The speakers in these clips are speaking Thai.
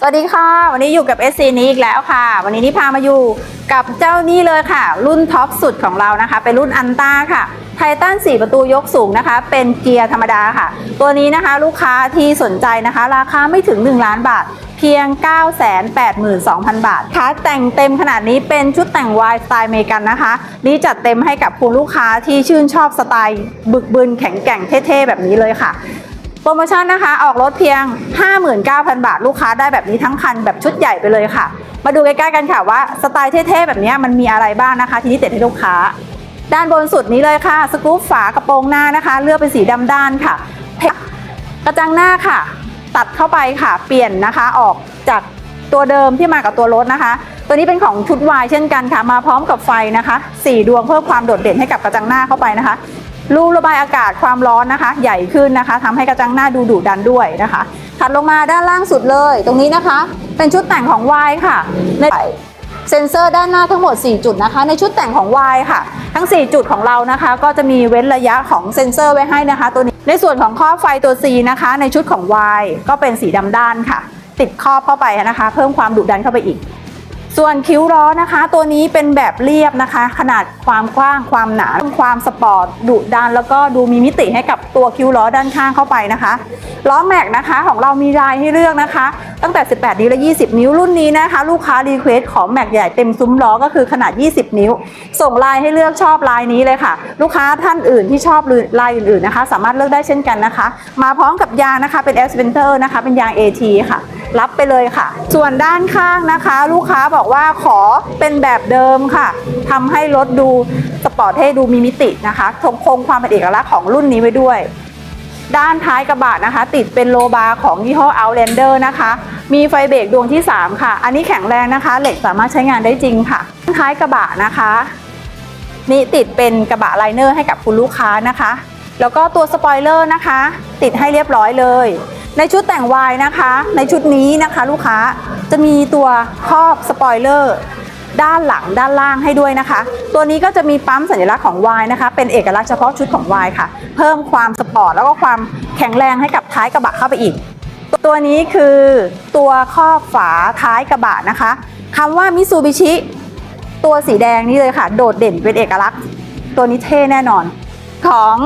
สวัสดีค่ะ วันนี้อยู่กับ SC นี้อีกแล้วค่ะ วันนี้นี่พามาอยู่กับเจ้านี่เลยค่ะ รุ่นท็อปสุดของเรานะคะ เป็นรุ่นอันต้าค่ะไททัน4 ประตูยกสูงนะคะ เป็นเกียร์ธรรมดาค่ะ ตัวนี้นะคะลูกค้าที่สนใจนะคะ ราคาไม่ถึง 1 ล้านบาท เพียง 982,000 บาทค่ะแต่งเต็มขนาดนี้เป็นชุดแต่งวายสไตล์อเมริกันนะคะนี่จัดเต็มให้กับคุณลูกค้าที่ชื่นชอบสไตล์บึกบึนแข็งแกร่งเท่ๆแบบนี้เลยค่ะ โปรโมชั่นนะคะออกรถเพียง 59,000 บาท ลูกค้าได้แบบนี้ทั้งคันแบบชุดใหญ่ไปเลยค่ะ มาดูใกล้ๆกันค่ะว่าสไตล์เท่ๆแบบนี้มันมีอะไรบ้างนะคะ ที่นี่เด็ดให้ลูกค้า ด้านบนสุดนี้เลยค่ะ สกรูปฝากระโปรงหน้านะคะ เลือกเป็นสีดำด้านค่ะเพกระจังหน้าค่ะ ตัดเข้าไปค่ะ เปลี่ยนนะคะออกจากตัวเดิมที่มากับตัวรถนะคะ ตัวนี้เป็นของชุดวายเช่นกันค่ะ มาพร้อมกับไฟนะคะสี่ดวงเพิ่มความโดดเด่นให้กับกระจังหน้าเข้าไปนะคะ รูระบายอากาศความร้อนนะคะ ใหญ่ขึ้นนะคะทำให้กระจังหน้าดูดุดันด้วยนะคะถัดลงมาด้านล่างสุดเลย ตรงนี้นะคะ เป็นชุดแต่งของ Y ค่ะในเซ็นเซอร์ด้านหน้าทั้งหมด 4 จุดนะคะ ในชุดแต่งของ Y ค่ะ ทั้ง 4 จุดของเรานะคะ ก็จะมีเว้นระยะของเซ็นเซอร์ไว้ให้นะคะ ตัวนี้ในส่วนของครอบไฟตัว C นะคะ ในชุดของ Y ก็เป็นสีดำด้านค่ะ ติดครอบเข้าไปนะคะ เพิ่มความดุดันเข้าไปอีก ส่วนคิ้วล้อนะคะ ตัวนี้เป็นแบบเรียบนะคะ ขนาดความกว้างความหนาความสปอร์ตดุดันแล้วก็ดูมีมิติให้กับตัวคิ้วล้อด้านข้างเข้าไปนะคะล้อแม็กนะคะของเรามีลายให้เลือกนะคะ ตั้งแต่ 18 นิ้วและ 20 นิ้วรุ่นนี้นะคะ ลูกค้ารีเควสขอแม็กใหญ่เต็มซุ้มล้อก็คือขนาด 20 นิ้ว ส่งลายให้เลือกชอบลายนี้เลยค่ะ ลูกค้าท่านอื่นที่ชอบลายอื่นๆนะคะ สามารถเลือกได้เช่นกันนะคะ มาพร้อมกับยางนะคะเป็น s อ v e n t e r นะคะเป็นยาง AT ค่ะ รับไปเลยค่ะ ส่วนด้านข้างนะคะ ลูกค้าบอกว่าขอเป็นแบบเดิมค่ะทำให้รถดูสปอร์ตเท่ดูมีมิตินะคะคงคงความเป็นเอกลักษณ์ของรุ่นนี้ไว้ด้วย ด้านท้ายกระบะนะคะ ติดเป็นโลบาร์ของยี่ห้อ Outlander นะคะ มีไฟเบรกดวงที่ 3 ค่ะ อันนี้แข็งแรงนะคะ เหล็กสามารถใช้งานได้จริงค่ะด้านท้ายกระบะนะคะนี่ติดเป็นกระบะไลเนอร์ให้กับคุณลูกค้านะคะ แล้วก็ตัวสปอยเลอร์นะคะ ติดให้เรียบร้อยเลย ในชุดแต่งวายนะคะ ในชุดนี้นะคะลูกค้าจะมีตัวครอบสปอยเลอร์ด้านหลังด้านล่างให้ด้วยนะคะ ตัวนี้ก็จะมีปั๊มสัญลักษณ์ของวายนะคะ เป็นเอกลักษณ์เฉพาะชุดของวายค่ะ เพิ่มความสปอร์ตแล้วก็ความแข็งแรงให้กับท้ายกระบะเข้าไปอีก ตัวนี้คือตัวครอบฝาท้ายกระบะนะคะคำว่ามิซูบิชิตัวสีแดงนี่เลยค่ะ โดดเด่นเป็นเอกลักษณ์ ตัวนี้เท่แน่นอนของ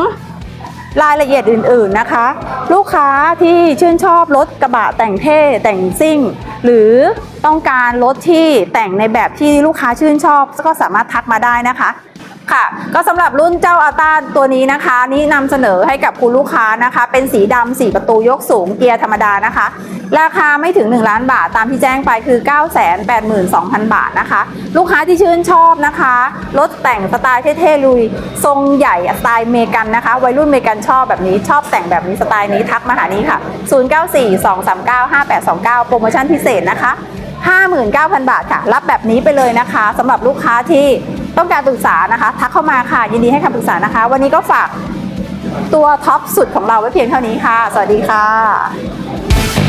รายละเอียดอื่นๆนะคะ ลูกค้าที่ชื่นชอบรถกระบะแต่งเท่แต่งซิ่ง หรือต้องการรถที่แต่งในแบบที่ลูกค้าชื่นชอบ ก็สามารถทักมาได้นะคะ ค่ะ ก็สำหรับรุ่นเจ้าอัลต้าตัวนี้นะคะ นี่นำเสนอให้กับคุณลูกค้านะคะ เป็นสีดำ4ประตูยกสูงเกียร์ธรรมดานะคะ ราคาไม่ถึง 1 ล้านบาทตามที่แจ้งไปคือ 982,000 บาทนะคะ ลูกค้าที่ชื่นชอบนะคะรถแต่งสไตล์เท่ๆลุย ทรงใหญ่สไตล์เมกันนะคะ วัยรุ่นเมกันชอบแบบนี้ชอบแต่งแบบนี้สไตล์นี้ทักมาหานี้ค่ะ 0942395829 โปรโมชั่นพิเศษนะคะ 59,000 บาทค่ะ รับแบบนี้ไปเลยนะคะสำหรับลูกค้าที่ ต้องการปรึกษานะคะ ทักเข้ามาค่ะ ยินดีให้คำปรึกษานะคะ วันนี้ก็ฝากตัวท็อปสุดของเราไว้เพียงเท่านี้ค่ะ สวัสดีค่ะ